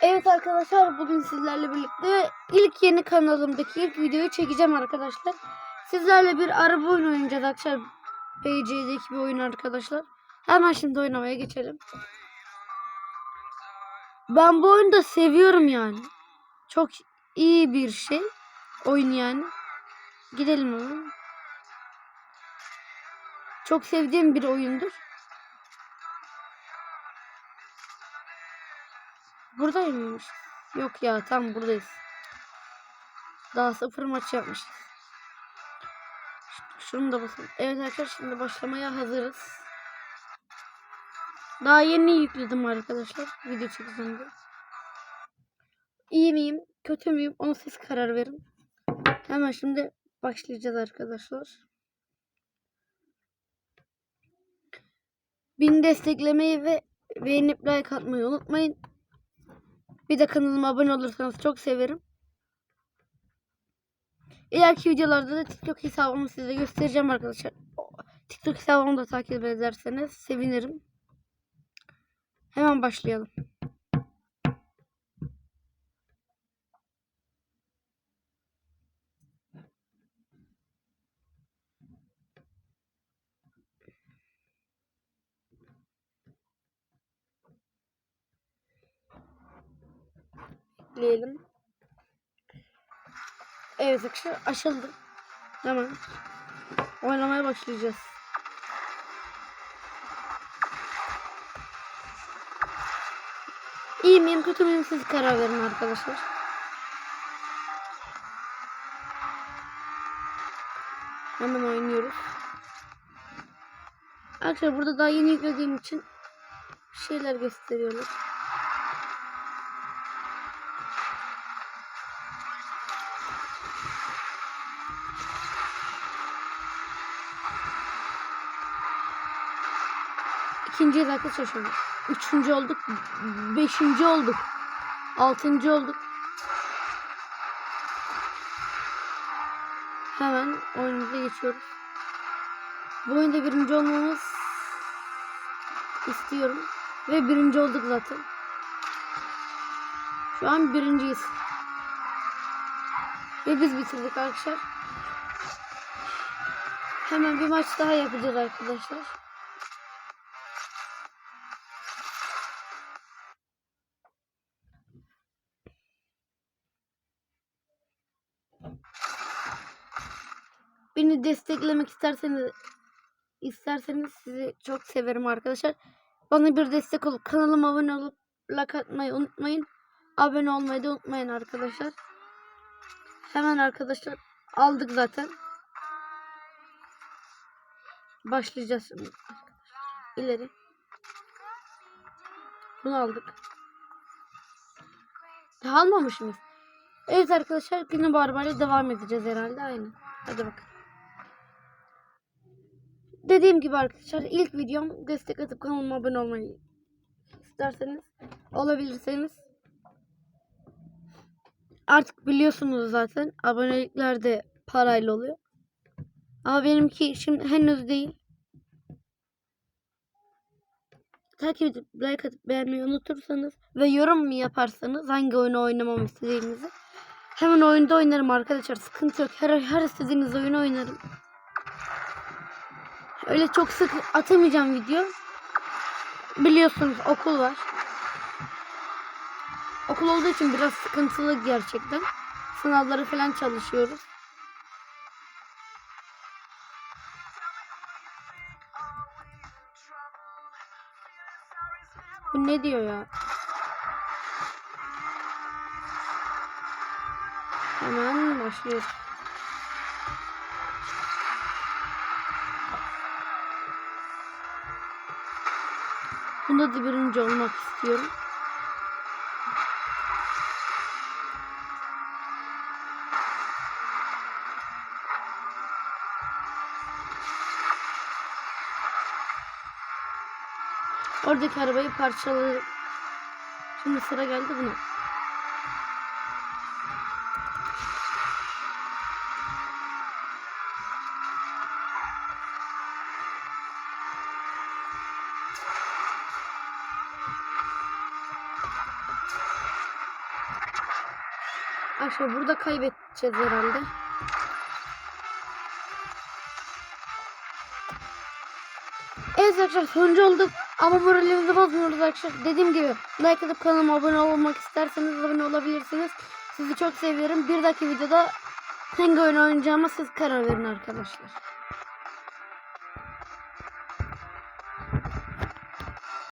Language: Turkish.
Evet arkadaşlar bugün sizlerle birlikte ilk yeni kanalımdaki ilk videoyu çekeceğim arkadaşlar. Sizlerle bir araba oyunu oynayacağız arkadaşlar. PC'deki bir oyun arkadaşlar. Hemen şimdi oynamaya geçelim. Ben bu oyunu da seviyorum yani. Çok iyi bir şey. Oyun yani. Gidelim hemen. Çok sevdiğim bir oyundur. Buradaymış. Yok ya tam buradayız. Daha sıfır maç yapmışız. Şunu da basalım. Evet arkadaşlar şimdi başlamaya hazırız. Daha yeni yükledim arkadaşlar. Video çekeceğim diye. İyi miyim? Kötü müyüm? Ona siz karar verin. Hemen şimdi başlayacağız arkadaşlar. Beni desteklemeyi ve beğenip like atmayı unutmayın. Bir de kanalıma abone olursanız çok severim. İleriki videolarda da TikTok hesabımı size göstereceğim arkadaşlar. TikTok hesabımı da takip ederseniz sevinirim. Hemen başlayalım. Bekleyelim. Evet arkadaşlar açıldı. Hemen oynamaya başlayacağız. İyi miyim kötü müyüm siz karar verin arkadaşlar. Hemen oynuyoruz. Arkadaşlar burada daha yeni yüklediğim için şeyler gösteriyorlar. İkinciyiz arkadaşlar şu. Üçüncü olduk. Beşinci olduk. Altıncı olduk. Hemen oyunumuza geçiyoruz. Bu oyunda birinci olmamız istiyorum. Ve birinci olduk zaten. Şu an birinciyiz. Ve biz bitirdik arkadaşlar. Hemen bir maç daha yapacağız arkadaşlar. Beni desteklemek isterseniz isterseniz sizi çok severim arkadaşlar. Bana bir destek olup kanalıma abone olup like atmayı unutmayın. Abone olmayı da unutmayın arkadaşlar. Hemen arkadaşlar aldık zaten. Başlayacağız şimdi. İleri. Bunu aldık. Daha almamış mıyız? Evet arkadaşlar günü barbarla devam edeceğiz herhalde aynı. Hadi bak. Dediğim gibi arkadaşlar ilk videom destek atıp kanalıma abone olmayı isterseniz olabilirseniz artık biliyorsunuz zaten abonelikler de parayla oluyor. Ama benimki şimdi henüz değil. Takip edip like atıp beğenmeyi unutursanız ve yorum mu yaparsanız hangi oyunu oynamamı istediğinizi hemen oyunda oynarım arkadaşlar. Sıkıntı yok. Her, her istediğiniz oyunu oynarım. Öyle çok sık atamayacağım video. Biliyorsunuz okul var. Okul olduğu için biraz sıkıntılı gerçekten. Sınavları falan çalışıyoruz. Bu ne diyor ya? Hemen başlıyoruz. Bunda da birinci olmak istiyorum. Oradaki arabayı parçaladım. Şimdi sıra geldi buna. Arkadaşlar burada kaybedeceğiz herhalde. Evet arkadaşlar sonuncu olduk ama moralimizi bozmuyoruz arkadaşlar. Dediğim gibi like atıp kanalıma abone olmak isterseniz abone olabilirsiniz. Sizi çok seviyorum. Bir dahaki videoda hangi oyun oynayacağıma siz karar verin arkadaşlar.